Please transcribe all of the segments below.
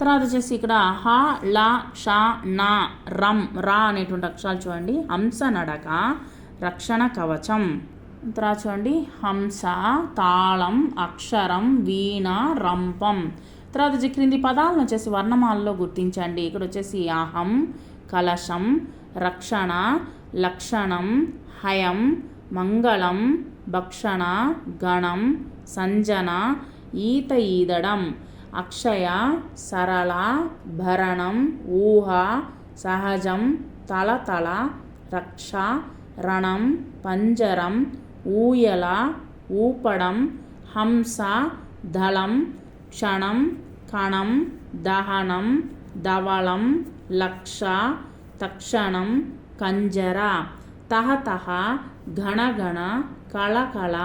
తర్వాత వచ్చేసి ఇక్కడ హ ల ష నా రం రా అనేటువంటి అక్షరాలు చూడండి. హంస నడక రక్షణ కవచం. తర్వాత చూడండి. హంస తాళం అక్షరం వీణ రంపం. తర్వాత వచ్చి క్రింది పదాలను వచ్చేసి వర్ణమాలలో గుర్తించండి. ఇక్కడ వచ్చేసి అహం కలశం రక్షణ లక్షణం హయం మంగళం భక్షణ గణం సంజన ఈత ఈదడం. అక్షయ సరళ భరణం ఊహ సహజం తలతల రక్ష రణం పంజరం ఊయల ఊపడం హంస దళం క్షణం కణం దహనం ధవళం లక్ష తక్షణం కంజర తహతహ ఘణఘణ కళకళ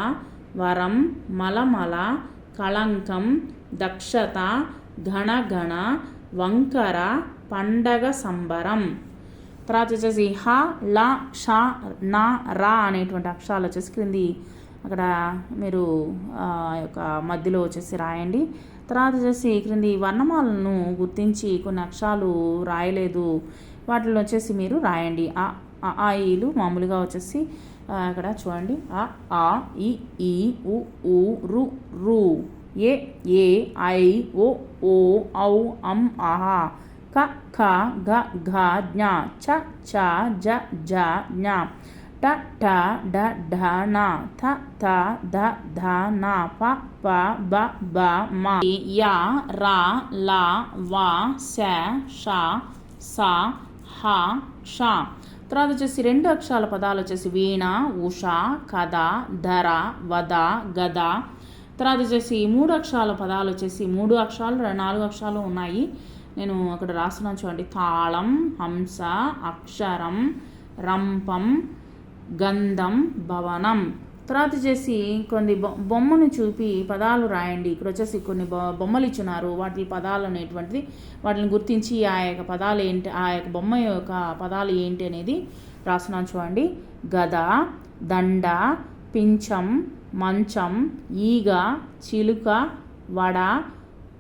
వరం మలమల కళంకం దక్షత ఘనగణ వంకర పండగ సంబరం. తర్వాత వచ్చేసి హ ల ష నా రా అనేటువంటి అక్షరాలు వచ్చేసి క్రింది అక్కడ మీరు యొక్క మధ్యలో వచ్చేసి రాయండి. తర్వాత వచ్చేసి క్రింది వర్ణమాలను గుర్తించి కొన్ని అక్షరాలు రాయలేదు. వాటిలో వచ్చేసి మీరు రాయండి. ఆ ఆ, ఆ ఈలు మామూలుగా వచ్చేసి అక్కడ చూడండి. ఆ ఆ ఇ ఈ ఉ ఊ రు రు. ఏ ఏ ఐ ఓ ఓ ఔ అం ఆహా క ఖ గ ఘ జ్ఞ చ చ జ జ జ్ఞ ట ఠ డ ఢ న థ థ ధ ధ న ప ప బ బ మ. య ర ల వ శ ష స హ ష. తర్వాత వచ్చేసి రెండు అక్షరాల పదాలు వచ్చేసి వీణ ఉష కథ ధర వద గద. తర్వాత వచ్చేసి మూడు అక్షరాల పదాలు వచ్చేసి మూడు అక్షరాలు నాలుగు అక్షరాలు ఉన్నాయి. నేను అక్కడ రాస్తున్నాను చూడండి. తాళం హంస అక్షరం రంపం గంధం భవనం. తర్వాత వచ్చేసి కొన్ని బొమ్మను చూపి పదాలు రాయండి. ఇక్కడ వచ్చేసి కొన్ని బొ బొమ్మలు ఇచ్చున్నారు వాటి పదాలు అనేటువంటిది వాటిని గుర్తించి ఆ యొక్క పదాలు ఏంటి ఆ యొక్క బొమ్మ యొక్క పదాలు ఏంటి అనేది రాస్తున్నాను చూడండి. గద దండ పించం మంచం ఈగ చిలుక వడ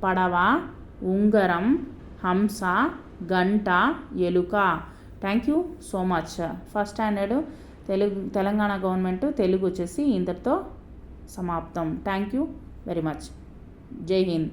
పడవ ఉంగరం హంస గంట ఎలుక. Thank you so much. First standard Telugu Telangana government Telugu వచ్చేసి ఇంతటితో సమాప్తం. థ్యాంక్ యూ వెరీ మచ్ జై హింద్.